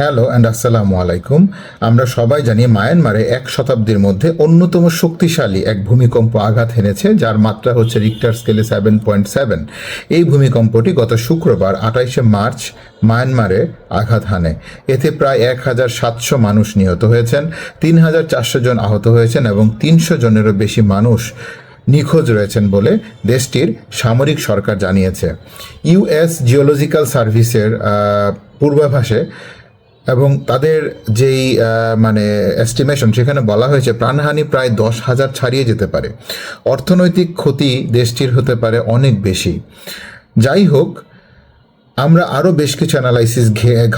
Hello and আসসালামু আলাইকুম। আমরা সবাই জানি মায়ানমারে এক শতাব্দীর মধ্যে অন্যতম শক্তিশালী এক ভূমিকম্প আঘাত এনেছে, যার মাত্রা হচ্ছে রিক্টার স্কেলে সেভেন পয়েন্ট সেভেন এই ভূমিকম্পটি গত শুক্রবার আঠাইশে মার্চ মায়ানমারে আঘাত হানে। এতে প্রায় এক হাজার সাতশো মানুষ নিহত হয়েছেন তিন হাজার চারশো জন আহত হয়েছেন এবং তিনশো জনেরও বেশি মানুষ নিখোঁজ রয়েছেন বলে দেশটির সামরিক সরকার জানিয়েছে। ইউএস জিওলজিক্যাল সার্ভিসের পূর্বাভাসে এবং তাদের যেই মানে এস্টিমেশন সেখানে বলা হয়েছে প্রাণহানি প্রায় দশ হাজার ছাড়িয়ে যেতে পারে। অর্থনৈতিক ক্ষতি দেশটির হতে পারে অনেক বেশি। যাই হোক, আমরা আরও বেশ কিছু অ্যানালাইসিস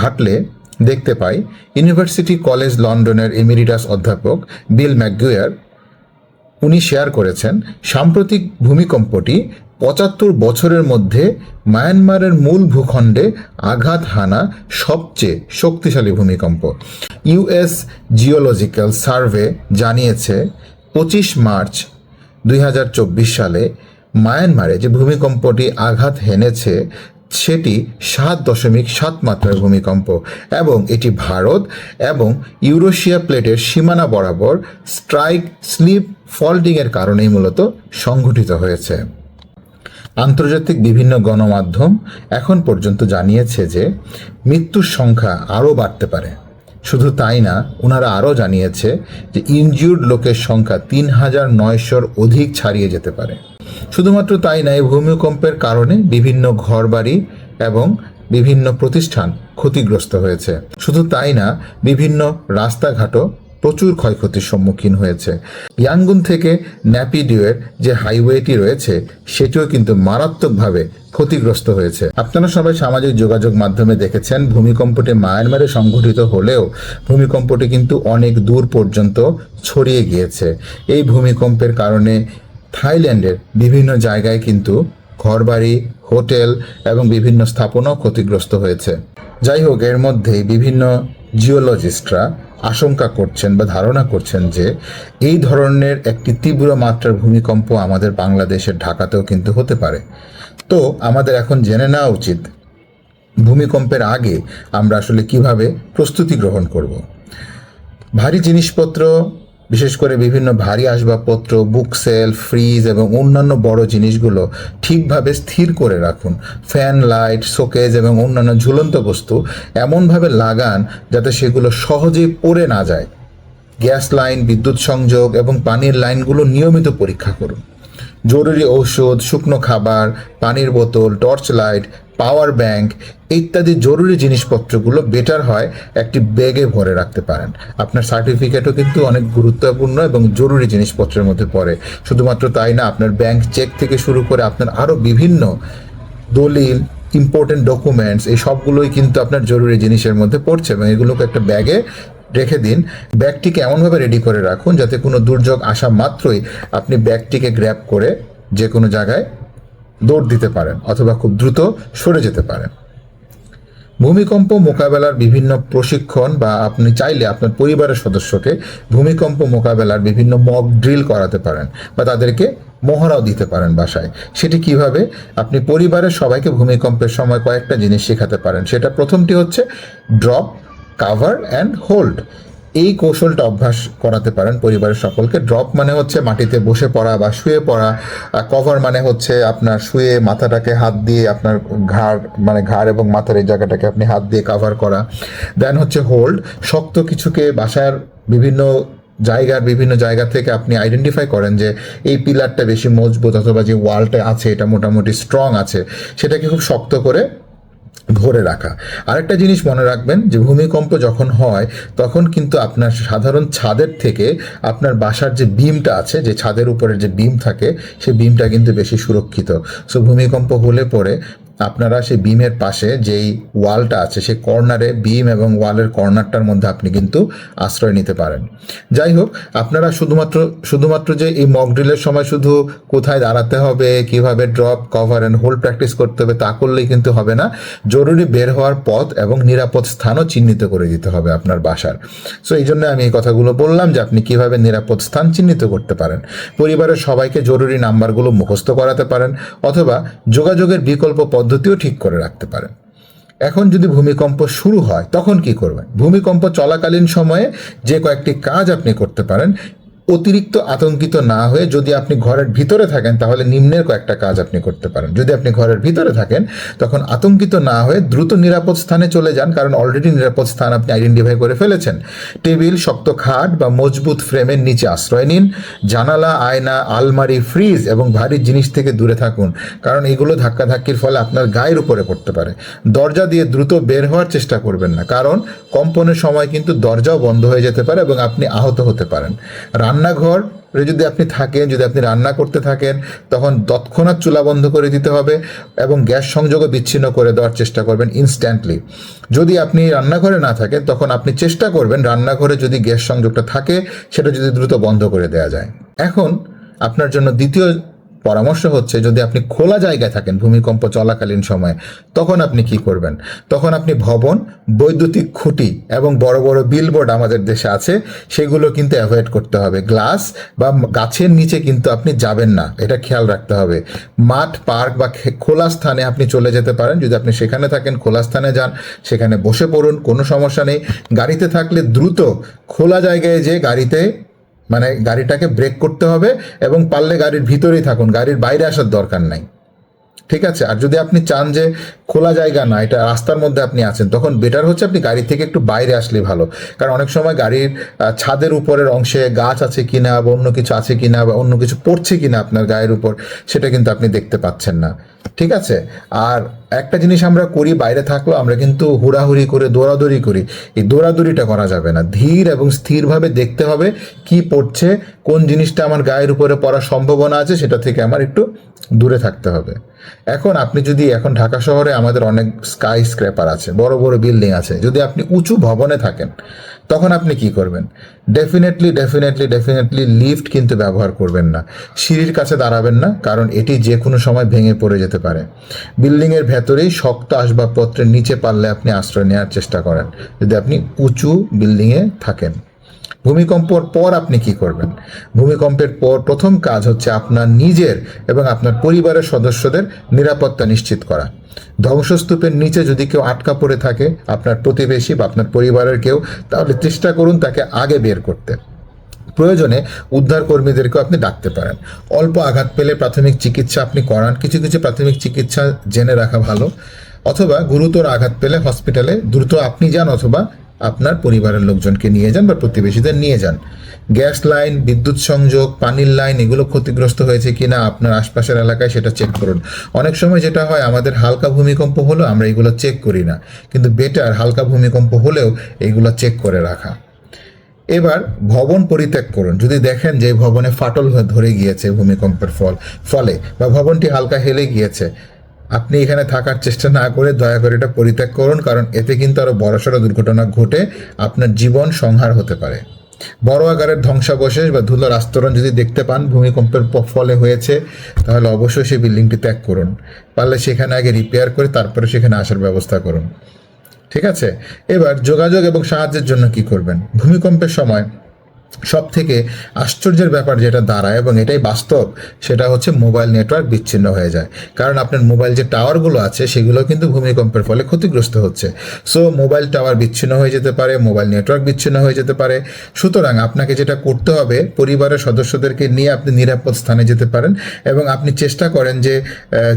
ঘাটলে দেখতে পাই। ইউনিভার্সিটি কলেজ লন্ডনের এমিরিটাস অধ্যাপক বিল ম্যাকগুয়ার উনি শেয়ার করেছেন, সাম্প্রতিক ভূমিকম্পটি পঁচাত্তর বছরের মধ্যে মায়ানমারের মূল ভূখণ্ডে আঘাত হানা সবচেয়ে শক্তিশালী ভূমিকম্প। ইউএস জিওলজিক্যাল সার্ভে জানিয়েছে, পঁচিশ মার্চ দুই হাজার চব্বিশ সালে মায়ানমারে যে ভূমিকম্পটি আঘাত হেনেছে, সেটি সাত দশমিক সাত মাত্রার ভূমিকম্প এবং এটি ভারত এবং ইউরোশিয়া প্লেটের সীমানা বরাবর স্ট্রাইক স্লিপ ফল্টিংয়ের কারণেই মূলত সংঘটিত হয়েছে। আন্তর্জাতিক বিভিন্ন গণমাধ্যম এখন পর্যন্ত জানিয়েছে যে মৃত্যুর সংখ্যা আরও বাড়তে পারে। শুধু তাই না ওনারা আরও জানিয়েছে যে ইনজিউর্ড লোকের সংখ্যা তিন হাজার নয়শোর অধিক ছাড়িয়ে যেতে পারে। শুধুমাত্র তাই না, এই ভূমিকম্পের কারণে বিভিন্ন ঘরবাড়ি এবং বিভিন্ন প্রতিষ্ঠান ক্ষতিগ্রস্ত হয়েছে। শুধু তাই না, বিভিন্ন রাস্তাঘাটও প্রচুর ক্ষয়ক্ষতির সম্মুখীন হয়েছে। ইয়াঙ্গুন থেকে ন্যাপিডিওয়ের যে হাইওয়েটি রয়েছে, সেটিও কিন্তু মারাত্মকভাবে ক্ষতিগ্রস্ত হয়েছে। আপনারা সবাই সামাজিক যোগাযোগ মাধ্যমে দেখেছেন, ভূমিকম্পটি মায়ানমারে সংঘটিত হলেও ভূমিকম্পটি কিন্তু অনেক দূর পর্যন্ত ছড়িয়ে গিয়েছে। এই ভূমিকম্পের কারণে থাইল্যান্ডের বিভিন্ন জায়গায় কিন্তু ঘরবাড়ি, হোটেল এবং বিভিন্ন স্থাপনাও ক্ষতিগ্রস্ত হয়েছে। যাই হোক, এর মধ্যেই বিভিন্ন জিওলজিস্টরা আশঙ্কা করছেন বা ধারণা করছেন যে এই ধরনের একটি তীব্র মাত্রার ভূমিকম্প আমাদের বাংলাদেশের ঢাকাতেও কিন্তু হতে পারে। তো আমাদের এখন জেনে নেওয়া উচিত, ভূমিকম্পের আগে আমরা আসলে কীভাবে প্রস্তুতি গ্রহণ করব। ভারী জিনিসপত্র বিশেষ করে বিভিন্ন ভারী আসবাবপত্র বুক সেল ফ্রিজ এবং অন্যান্য বড় জিনিসগুলো ঠিকভাবে স্থির করে রাখুন। ফ্যান লাইট শোকেজ এবং অন্যান্য ঝুলন্ত বস্তু এমনভাবে লাগান যাতে সেগুলো সহজেই পড়ে না যায়। গ্যাস লাইন, বিদ্যুৎ সংযোগ এবং পানির লাইনগুলো নিয়মিত পরীক্ষা করুন। জরুরি ঔষধ, শুকনো খাবার, পানির বোতল টর্চ লাইট পাওয়ার ব্যাংক ইত্যাদি জরুরি জিনিসপত্রগুলো বেটার হয় একটি ব্যাগে ভরে রাখতে পারেন। আপনার সার্টিফিকেটও কিন্তু অনেক গুরুত্বপূর্ণ এবং জরুরি জিনিসপত্রের মধ্যে পড়ে। শুধুমাত্র তাই না, আপনার ব্যাংক চেক থেকে শুরু করে আপনার আরও বিভিন্ন দলিল ইম্পর্টেন্ট ডকুমেন্টস এই সবগুলোই কিন্তু আপনার জরুরি জিনিসের মধ্যে পড়ছে এবং এগুলোকে একটা ব্যাগে রেখে দিন। ব্যাগটিকে এমনভাবে রেডি করে রাখুন যাতে কোনো দুর্যোগ আসা মাত্রই আপনি ব্যাগটিকে গ্র্যাব করে যে কোনো জায়গায় দৌড় দিতে পারেন অথবা খুব দ্রুত সরে যেতে পারেন। ভূমিকম্প মোকাবেলার বিভিন্ন প্রশিক্ষণ বা আপনি চাইলে আপনার পরিবারের সদস্যকে ভূমিকম্প মোকাবেলার বিভিন্ন মক ড্রিল করাতে পারেন বা তাদেরকে মহড়াও দিতে পারেন বাসায়। সেটি কীভাবে? আপনি পরিবারের সবাইকে ভূমিকম্পের সময় কয়েকটা জিনিস শেখাতে পারেন। সেটা প্রথমটি হচ্ছে ড্রপ কাভার অ্যান্ড হোল্ড এই কৌশলটা অভ্যাস করাতে পারেন পরিবারের সকলকে। ড্রপ মানে হচ্ছে মাটিতে বসে পড়া বা শুয়ে পড়া। কভার মানে হচ্ছে আপনার শুয়ে মাথাটাকে হাত দিয়ে আপনার ঘাড় মানে ঘাড় এবং মাথার এই জায়গাটাকে আপনি হাত দিয়ে কাভার করা। দেন হচ্ছে হোল্ড শক্ত কিছুকে বাসার বিভিন্ন জায়গার বিভিন্ন জায়গা থেকে আপনি আইডেন্টিফাই করেন যে এই পিলারটা বেশি মজবুত অথবা যে ওয়ালটা আছে এটা মোটামুটি স্ট্রং আছে। সেটাকে খুব শক্ত করে ধরে রাখা। আরেকটা জিনিস মনে রাখবেন যে, ভূমিকম্প যখন হয়, তখন কিন্তু আপনার সাধারণ ছাদের থেকে আপনার বাসার যে বিমটা আছে, যে ছাদের উপরের যে বিম থাকে সেই বিমটা কিন্তু বেশি সুরক্ষিত। সো, ভূমিকম্প হলে পরে আপনারা সেই বিমের পাশে যেই ওয়ালটা আছে, সেই কর্নারে বিম এবং ওয়ালের কর্নারটার মধ্যে আপনি কিন্তু আশ্রয় নিতে পারেন। যাই হোক, আপনারা শুধুমাত্র শুধুমাত্র যে এই মক ড্রিলের সময় শুধু কোথায় দাঁড়াতে হবে, কীভাবে drop cover and hold practice করতে হবে তা করলেই কিন্তু হবে না। জরুরি বের হওয়ার পথ এবং নিরাপদ স্থানও চিহ্নিত করে দিতে হবে আপনার বাসার। সো এই জন্য আমি এই কথাগুলো বললাম যে আপনি কীভাবে নিরাপদ স্থান চিহ্নিত করতে পারেন। পরিবারের সবাইকে জরুরি নাম্বারগুলো মুখস্থ করাতে পারেন অথবা যোগাযোগের বিকল্প পদ্ধতিও ঠিক করে রাখতে পারেন। এখন যদি ভূমিকম্প শুরু হয়, তখন কি করবেন? ভূমিকম্প চলাকালীন সময়ে যে কয়েকটি কাজ আপনি করতে পারেন অতিরিক্ত আতঙ্কিত না হয়ে যদি আপনি ঘরের ভিতরে থাকেন, তাহলে নিম্নের কয়েকটা কাজ আপনি করতে পারেন। যদি আপনি ঘরের ভিতরে থাকেন, তখন আতঙ্কিত না হয়ে দ্রুত নিরাপদ স্থানে চলে যান, কারণ অলরেডি নিরাপদ স্থান আপনি আইডেন্টিফাই করে ফেলেছেন। টেবিল, শক্ত খাট বা মজবুত ফ্রেমের নিচে আশ্রয় নিন। জানালা, আয়না, আলমারি, ফ্রিজ এবং ভারী জিনিস থেকে দূরে থাকুন, কারণ এগুলো ধাক্কাধাক্কির ফলে আপনার গায়ের উপরে পড়তে পারে। দরজা দিয়ে দ্রুত বের হওয়ার চেষ্টা করবেন না, কারণ কম্পনের সময় কিন্তু দরজাও বন্ধ হয়ে যেতে পারে এবং আপনি আহত হতে পারেন। রান্নাঘর যদি আপনি থাকেন, যদি আপনি রান্না করতে থাকেন, তখন তৎক্ষণাৎ চুলা বন্ধ করে দিতে হবে এবং গ্যাস সংযোগও বিচ্ছিন্ন করে দেওয়ার চেষ্টা করবেন ইনস্ট্যান্টলি যদি আপনি রান্নাঘরে না থাকেন, তখন আপনি চেষ্টা করবেন রান্নাঘরে যদি গ্যাস সংযোগটা থাকে, সেটা যদি দ্রুত বন্ধ করে দেওয়া যায়। এখন আপনার জন্য দ্বিতীয় পরামর্শ হচ্ছে, যদি আপনি খোলা জায়গায় থাকেন ভূমিকম্প চলাকালীন সময়ে, তখন আপনি কি করবেন? তখন আপনি ভবন, বৈদ্যুতিক খুঁটি এবং বড় বড় বিলবোর্ড আমাদের দেশে আছে, সেগুলো কিন্তু অ্যাভয়েড করতে হবে। গ্লাস বা গাছের নিচে কিন্তু আপনি যাবেন না, এটা খেয়াল রাখতে হবে। মাঠ পার্ক বা খোলা স্থানে আপনি চলে যেতে পারেন। যদি আপনি সেখানে থাকেন, খোলা স্থানে যান, সেখানে বসে পড়ুন, কোনো সমস্যা নেই। গাড়িতে থাকলে দ্রুত খোলা জায়গায় যে গাড়িতে মানে গাড়িটাকে ব্রেক করতে হবে এবং পারলে গাড়ির ভিতরেই থাকুন, গাড়ির বাইরে আসার দরকার নাই। ঠিক আছে? আর যদি আপনি চান যে খোলা জায়গা না, এটা রাস্তার মধ্যে আপনি আছেন, তখন বেটার হচ্ছে আপনি গাড়ি থেকে একটু বাইরে আসলে ভালো। কারণ অনেক সময় গাড়ির ছাদের উপরের অংশে গাছ আছে কিনা বা অন্য কিছু আছে কিনা বা অন্য কিছু পড়ছে কিনা আপনার গায়ের উপর, সেটা কিন্তু আপনি দেখতে পাচ্ছেন না। ঠিক আছে? আর একটা জিনিস আমরা করি, বাইরে থাকলেও আমরা কিন্তু হুড়াহুড়ি করে, দৌড়াদৌড়ি করি। এই দৌড়াদৌড়িটা করা যাবে না। ধীর এবং স্থিরভাবে দেখতে হবে কি পড়ছে, কোন জিনিসটা আমার গায়ের উপরে পড়ার সম্ভাবনা আছে, সেটা থেকে আমার একটু দূরে থাকতে হবে। এখন আপনি যদি এখন ঢাকা শহরে আমাদের অনেক স্কাই স্ক্র্যাপার আছে, বড় বড় বিল্ডিং আছে, যদি আপনি উঁচু ভবনে থাকেন তখন আপনি কি করবেন? ডেফিনেটলি ডেফিনেটলি ডেফিনেটলি লিফট কিন্তু ব্যবহার করবেন না। সিঁড়ির কাছে দাঁড়াবেন না, কারণ এটি যে কোনো সময় ভেঙে পড়ে যেতে পারে। বিল্ডিংয়ের ভেতরেই শক্ত আসবাবপত্রের নিচে পারলে আপনি আশ্রয় নেওয়ার চেষ্টা করেন। যদি আপনি উঁচু বিল্ডিংয়ে থাকেন। ভূমিকম্পর পর আপনি কি করবেন? ভূমিকম্পের পর প্রথম কাজ হচ্ছে আপনার নিজের এবং আপনার পরিবারের সদস্যদের নিরাপত্তা নিশ্চিত করা। ধ্বংসস্তূপের নিচে যদি কেউ আটকা পড়ে থাকে, আপনার প্রতিবেশী বা আপনার পরিবারের কেউ, তাহলে চেষ্টা করুন তাকে আগে বের করতে। প্রয়োজনে উদ্ধার কর্মীদেরকেও আপনি ডাকতে পারেন। অল্প আঘাত পেলে প্রাথমিক চিকিৎসা আপনি করান। কিছু কিছু প্রাথমিক চিকিৎসা জেনে রাখা ভালো। অথবা গুরুতর আঘাত পেলে হসপিটালে দ্রুত আপনি যান অথবা আপনার পরিবারের লোকজনকে নিয়ে যান বা প্রতিবেশীদের নিয়ে যান। গ্যাস লাইন, বিদ্যুৎ সংযোগ, পানির লাইন, এগুলো ক্ষতিগ্রস্ত হয়েছে কিনা আপনার আশপাশের এলাকায় সেটা চেক করুন। অনেক সময় যেটা হয়, আমাদের হালকা ভূমিকম্প হলেও আমরা এগুলো চেক করি না। কিন্তু বেটার হালকা ভূমিকম্প হলেও এইগুলো চেক করে রাখা। এবার ভবন পরিত্যাগ করুন। যদি দেখেন যে ভবনে ফাটল ধরে গিয়েছে ভূমিকম্পের ফল, ফলে বা ভবনটি হালকা হেলে গিয়েছে আপনি এখানে থাকার চেষ্টা না করে দয়া করে এটা পরিত্যাগ করুন, কারণ এতে কিন্তু আরও বড়সড় দুর্ঘটনা ঘটে আপনার জীবন সংহার হতে পারে। বড় আকারের ধ্বংসাবশেষ বা ধুলোর আস্তরণ যদি দেখতে পান, ভূমিকম্পের ফলে হয়েছে, তাহলে অবশ্যই সেই বিল্ডিংটি ত্যাগ করুন। পারলে সেখানে আগে রিপেয়ার করে তারপরে সেখানে আসার ব্যবস্থা করুন। ঠিক আছে? এবার যোগাযোগ এবং সাহায্যের জন্য কি করবেন? ভূমিকম্পের সময় সব থেকে আশ্চর্যের ব্যাপার যেটা দাঁড়ায় এবং এটাই বাস্তব, সেটা হচ্ছে মোবাইল নেটওয়ার্ক বিচ্ছিন্ন হয়ে যায়। কারণ আপনার মোবাইল যে টাওয়ারগুলো আছে, সেগুলো কিন্তু ভূমিকম্পের ফলে ক্ষতিগ্রস্ত হচ্ছে। সো মোবাইল টাওয়ার বিচ্ছিন্ন হয়ে যেতে পারে, মোবাইল নেটওয়ার্ক বিচ্ছিন্ন হয়ে যেতে পারে। সুতরাং আপনাকে যেটা করতে হবে, পরিবারের সদস্যদেরকে নিয়ে আপনি নিরাপদ স্থানে যেতে পারেন এবং আপনি চেষ্টা করেন যে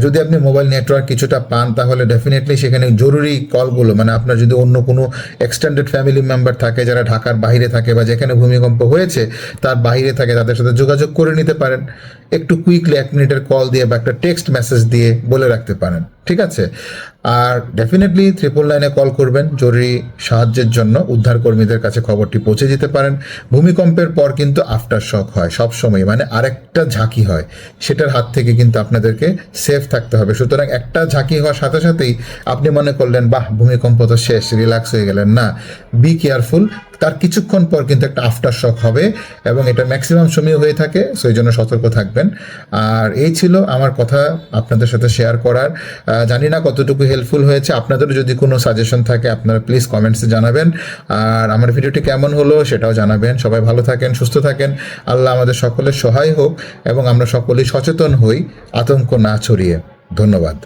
যদি আপনি মোবাইল নেটওয়ার্ক কিছুটা পান, তাহলে ডেফিনেটলি সেখানে জরুরি কলগুলো মানে আপনার যদি অন্য কোনো এক্সটেন্ডেড ফ্যামিলি মেম্বার থাকে, যারা ঢাকার বাইরে থাকে বা যেখানে ভূমিকম্প হয়েছে, তার বাইরে থাকে, তাদের সাথে যোগাযোগ করে নিতে পারেন। একটু কুইকলি এক মিনিটের কল দিয়ে বা একটা টেক্সট মেসেজ দিয়ে বলে রাখতে পারেন, ঠিক আছে? আর ডেফিনেটলি ট্রিপল লাইনে কল করবেন, জরুরি সাহায্যের জন্য। উদ্ধার কর্মীদের কাছে খবরটি পৌঁছে যেতে পারেন। ভূমিকম্পের পর কিন্তু আফটার শক হয়, সব সময়। মানে আরেকটা ঝাঁকি হয়, সেটার হাত থেকে কিন্তু আপনাদেরকে সেফ থাকতে হবে। সুতরাং একটা ঝাঁকি হওয়ার সাথে সাথেই আপনি মনে করলেন, বাহ, ভূমিকম্প তো শেষ রিল্যাক্স হয়ে গেলেন। না বি কেয়ারফুল তার কিছুক্ষণ পর কিন্তু একটা আফটার শক হবে এবং এটা ম্যাক্সিমাম সময় হয়ে থাকে সেই জন্য সতর্ক থাকবেন। আর এই ছিল আমার কথা আপনাদের সাথে শেয়ার করার। জানি না কতটুকু হেল্পফুল হয়েছে। আপনাদেরও যদি কোনো সাজেশন থাকে, আপনারা প্লিজ কমেন্টসে জানাবেন। আর আমার ভিডিওটি কেমন হলো সেটাও জানাবেন। সবাই ভালো থাকেন, সুস্থ থাকেন। আল্লাহ আমাদের সকলের সহায় হোক এবং আমরা সকলেই সচেতন হই, আতঙ্ক না ছড়িয়ে। ধন্যবাদ।